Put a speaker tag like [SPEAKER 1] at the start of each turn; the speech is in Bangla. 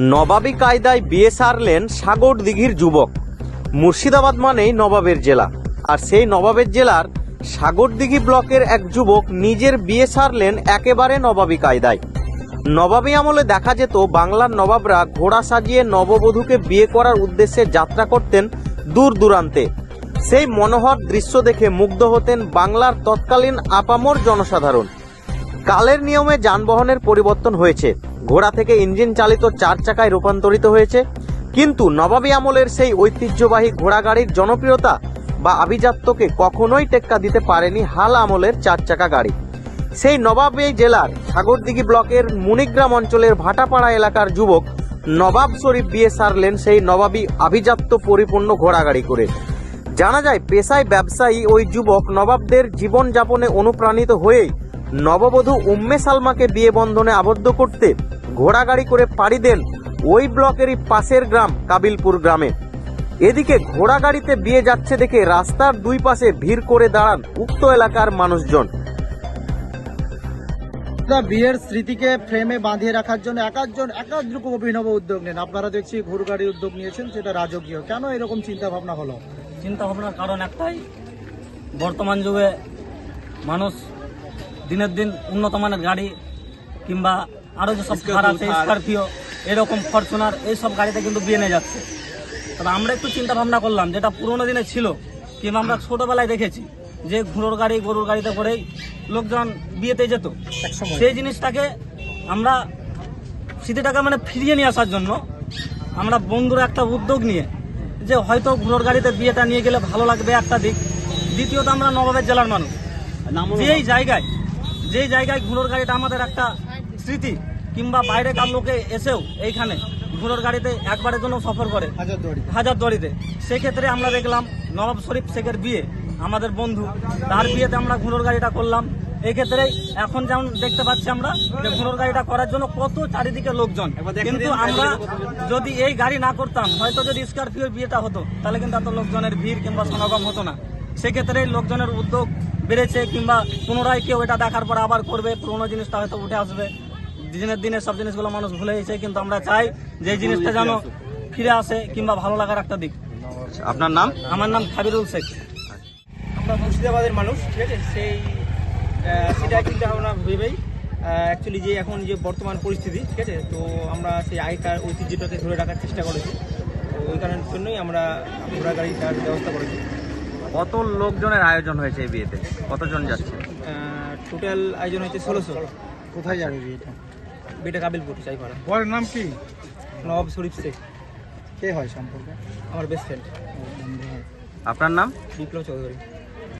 [SPEAKER 1] নবাবী কায়দায় বিয়ে সারলেন সাগর দিঘির যুবক। মুর্শিদাবাদ মানেই নবাবের জেলা। আর সেই নবাবের জেলার সাগরদিঘি ব্লকের এক যুবক নিজের বিয়ে সারলেন একেবারে নবাবী কায়দায়। নবাবী আমলে দেখা যেত বাংলার নবাবরা ঘোড়া সাজিয়ে নববধূকে বিয়ে করার উদ্দেশ্যে যাত্রা করতেন দূর দূরান্তে। সেই মনোহর দৃশ্য দেখে মুগ্ধ হতেন বাংলার তৎকালীন আপামর জনসাধারণ। কালের নিয়মে যানবাহনের পরিবর্তন হয়েছে। ঘোড়া থেকে ইঞ্জিন চালিত চার চাকায় রূপান্তরিত হয়েছে। কিন্তু নবাবী আমলের সেই ঐতিহ্যবাহী ঘোড়াগাড়ির জনপ্রিয়তা বা আভিজাত্যকে কখনোই টেক্কা দিতে পারেনি হাল আমলের চার চাকা গাড়ি। সেই নবাবী জেলার সাগরদিঘি ব্লকের মুনিগ্রাম অঞ্চলের ভাটাপাড়া এলাকার যুবক নবাব শরীফ বিয়ে সারলেন সেই নবাবী আভিজাত্য পরিপূর্ণ ঘোড়াগাড়ি করে। জানা যায়, পেশায় ব্যবসায়ী ওই যুবক নবাবদের জীবনযাপনে অনুপ্রাণিত হয়েই নববধূ উম্মে সালমাকে বিয়ে বন্ধনে আবদ্ধ করতে ঘোড়াগাড়ি করে পাড়ি দেন ওই ব্লকেরই পাশের গ্রাম কাবিলপুর গ্রামে। এদিকে ঘোড়াগাড়িতে বিয়ে যাচ্ছে দেখে রাস্তার দুই পাশে ভিড় করে দাঁড়ান উক্ত এলাকার মানুষজন।
[SPEAKER 2] বিয়ের স্মৃতিকে ফ্রেমে বাঁধিয়ে রাখার জন্য একাধজন একাধ রকম অভিনব উদ্যোগ নেন। আপনারা দেখছি ঘুরগাড়ি উদ্যোগ নিয়েছেন সেটা রাজকীয়। কেন এরকম চিন্তা ভাবনা হলো?
[SPEAKER 3] চিন্তা ভাবনার কারণ একটাই বর্তমান যুগে মানুষ দিনের দিন উন্নত মানের গাড়ি কিংবা আরও যেসব কার আছে স্করপিও এরকম ফরচুনার এইসব গাড়িতে কিন্তু বিয়ে নিয়ে যাচ্ছে। তবে আমরা একটু চিন্তা ভাবনা করলাম যেটা পুরোনো দিনে ছিল কিংবা আমরা ছোটবেলায় দেখেছি যে ঘোড়োর গাড়ি গরুর গাড়িতে করেই লোকজন বিয়েতে যেত। সেই জিনিসটাকে আমরা স্মৃতিটাকে মানে ফিরিয়ে নিয়ে আসার জন্য আমরা বন্ধুরা একটা উদ্যোগ নিয়ে যে হয়তো ঘোড়োর গাড়িতে বিয়েটা নিয়ে গেলে ভালো লাগবে একটা দিক। দ্বিতীয়ত আমরা নবাবের জেলার মানুষ। যেই জায়গায় যেই জায়গায় ঘোড়োর গাড়িটা আমাদের একটা স্মৃতি কিংবা বাইরেকার লোকে এসেও এইখানে ঘোড়োর গাড়িতে একবারের জন্য সফর করে হাজারদুয়ারিতে। দড়িতে সেক্ষেত্রে আমরা দেখলাম নবাব শরীফ শেখের বিয়ে আমাদের বন্ধু তার বিয়েতে আমরা ঘোড়োর গাড়িটা করলাম। এক্ষেত্রে এখন যেমন দেখতে পাচ্ছি আমরা যে ঘোড়োর গাড়িটা করার জন্য কত চারিদিকে লোকজন। কিন্তু আমরা যদি এই গাড়ি না করতাম হয়তো যদি স্করপিওর বিয়েটা হতো তাহলে কিন্তু এত লোকজনের ভিড় কিংবা সমাগম হতো না। সেক্ষেত্রে লোকজনের উদ্যোগ বেড়েছে কিংবা পুনরায় কেউ এটা দেখার পর আবার করবে পুরোনো জিনিসটা হয়তো উঠে আসবে। দিনের দিনে সব জিনিসগুলো মানুষ ভুলে গেছে কিন্তু আমরা চাই যে জিনিসটা যেন ফিরে আসে কিংবা ভালো লাগার একটা দিক।
[SPEAKER 1] আপনার নাম?
[SPEAKER 3] আমার নাম খাবিরুল শেখ।
[SPEAKER 4] আমরা মুর্শিদাবাদের মানুষ ঠিক আছে? সেই সেটা চিন্তা ভাবনা ভেবেই অ্যাকচুয়ালি যে এখন যে বর্তমান পরিস্থিতি ঠিক আছে? তো আমরা সেই আগেকার ঐতিহ্যটাকে ধরে রাখার চেষ্টা করেছি। তো ওই কারণের জন্যই আমরা ঘোড়া গাড়িটার ব্যবস্থা করেছি।
[SPEAKER 1] কত লোকজনের আয়োজন হয়েছে এই বিয়েতে? কতজন যাচ্ছে?
[SPEAKER 4] টোটাল আয়োজন হয়েছে ষোলোশো।
[SPEAKER 2] কোথায় যাবে বিয়েটা?
[SPEAKER 4] বেটা কাবিলপুর চাইপাড়া
[SPEAKER 2] বরের নাম কি?
[SPEAKER 4] নবাব শরীফ শেখ।
[SPEAKER 2] কে হয় সম্পর্কে?
[SPEAKER 4] আমার বেস্ট ফ্রেন্ড
[SPEAKER 1] আপনার নাম?
[SPEAKER 4] বিপ্লব চৌধুরী।